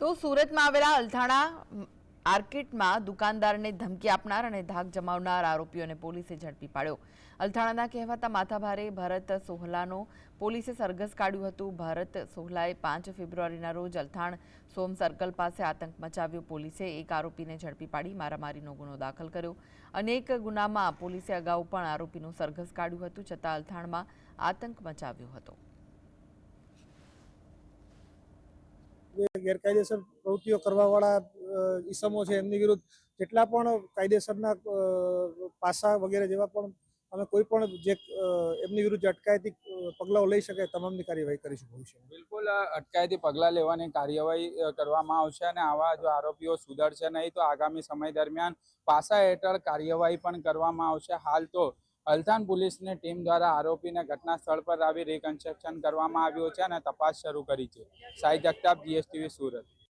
તો સુરતમાં આવેલા અલથાણા આર્કેટમાં દુકાનદારને ધમકી આપનાર અને ધાક જમાવનાર આરોપીઓને પોલીસે ઝડપી પાડ્યો. અલથાણાના કહેવાતા માથાભારે ભરત સોહલાનો પોલીસે સરઘસ કાઢ્યું હતું. ભરત સોહલાએ પાંચ ફેબ્રુઆરીના રોજ અલથાણ સોમ સર્કલ પાસે આતંક મચાવ્યો. પોલીસે એક આરોપીને ઝડપી પાડી મારામારીનો ગુનો દાખલ કર્યો. અનેક ગુનામાં પોલીસે અગાઉ પણ આરોપીનું સરઘસ કાઢ્યું હતું છતાં અલથાણમાં આતંક મચાવ્યો હતો. ગેરકાયદેસર પ્રવૃત્તિઓ કરવાવાળા ઈસમો છે, એમની વિરુદ્ધ જેટલા પણ કાયદેસરના પાસા વગેરે જેવા પણ અમે કોઈ પણ જે એમની વિરુદ્ધ અટકાયતી પગલાઓ લઈ શકે તમામની કાર્યવાહી કરીશું ભવિષ્યમાં. બિલકુલ અટકાયતી પગલાં લેવાની કાર્યવાહી કરવામાં આવશે અને આવા જો આરોપીઓ સુધરશે નહીં તો આગામી સમય દરમિયાન પાસા હેઠળ કાર્યવાહી પણ કરવામાં આવશે. હાલ તો અલથાણ પોલીસની ટીમ દ્વારા આરોપીને ઘટના સ્થળ પર આવી રિકન્સ્ટ્રક્શન કરવામાં આવ્યું છે અને તપાસ શરૂ કરી છે. સાઈ જગતાપ જીએસટીવી સુરત.